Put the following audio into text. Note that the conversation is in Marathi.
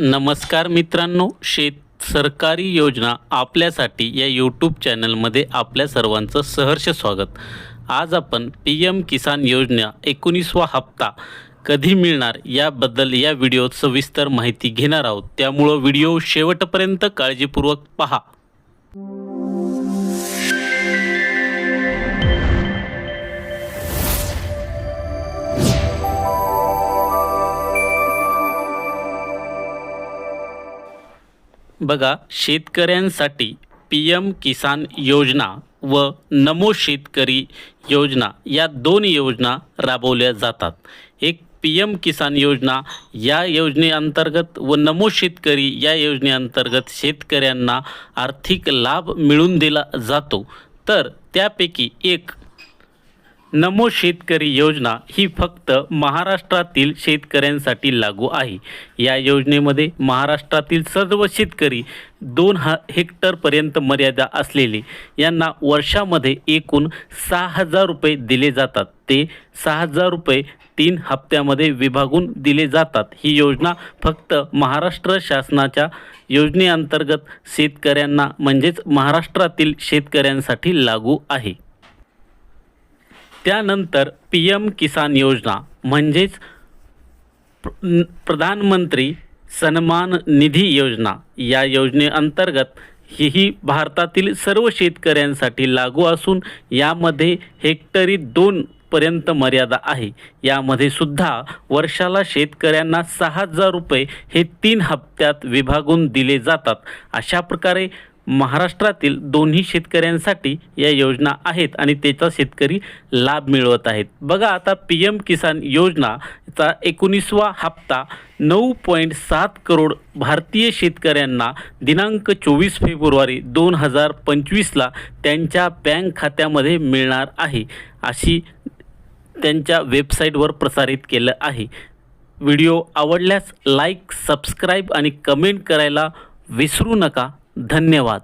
नमस्कार मित्रांनो शेत सरकारी योजना आपल्यासाठी या यूट्यूब चॅनलमध्ये आपल्या सर्वांचं सहर्ष स्वागत. आज आपण पी एम किसान योजना एकोणीसवा हप्ता कधी मिळणार याबद्दल या व्हिडिओत सविस्तर माहिती घेणार आहोत. त्यामुळं व्हिडिओ शेवटपर्यंत काळजीपूर्वक पहा. बघा शेतकऱ्यांसाठी पी एम किसान योजना व नमो शेतकरी योजना या दोन योजना राबवल्या जातात. एक पी एम किसान योजना या योजनेअंतर्गत व नमो शेतकरी या योजनेअंतर्गत शेतकऱ्यांना आर्थिक लाभ मिळून दिला जातो. तर त्यापैकी एक नमो शेतकरी योजना ही फक्त महाराष्ट्रातील शेतकऱ्यांसाठी लागू आहे. या योजनेमध्ये महाराष्ट्रातील सर्व शेतकरी दोन ह हेक्टरपर्यंत मर्यादा असलेले यांना वर्षामध्ये एकूण सहा हजार रुपये दिले जातात. ते सहा हजार रुपये तीन हप्त्यामध्ये विभागून दिले जातात. ही योजना फक्त महाराष्ट्र शासनाच्या योजनेअंतर्गत शेतकऱ्यांना म्हणजेच महाराष्ट्रातील शेतकऱ्यांसाठी लागू आहे. त्यानंतर पी एम किसान योजना म्हणजेच प्रधानमंत्री सन्मान निधी योजना या योजनेअंतर्गत ही भारतातील सर्व शेतकऱ्यांसाठी लागू असून यामध्ये हेक्टरी दोन पर्यंत मर्यादा आहे. यामध्ये सुद्धा वर्षाला शेतकऱ्यांना सहा हजार रुपये हे तीन हप्त्यात विभागून दिले जातात. अशा प्रकारे महाराष्ट्रातील दोन्ही शेतकऱ्यांसाठी या योजना आहेत आणि त्याचा शेतकरी लाभ मिळवत आहेत. बघा आता पी एम किसान योजनाचा एकोणीसवा हप्ता नऊ पॉईंट सात करोड भारतीय शेतकऱ्यांना दिनांक चोवीस फेब्रुवारी दोन हजार पंचवीसला त्यांच्या बँक खात्यामध्ये मिळणार आहे अशी त्यांच्या वेबसाईटवर प्रसारित केलं आहे. व्हिडिओ आवडल्यास लाईक सबस्क्राईब आणि कमेंट करायला विसरू नका. धन्यवाद.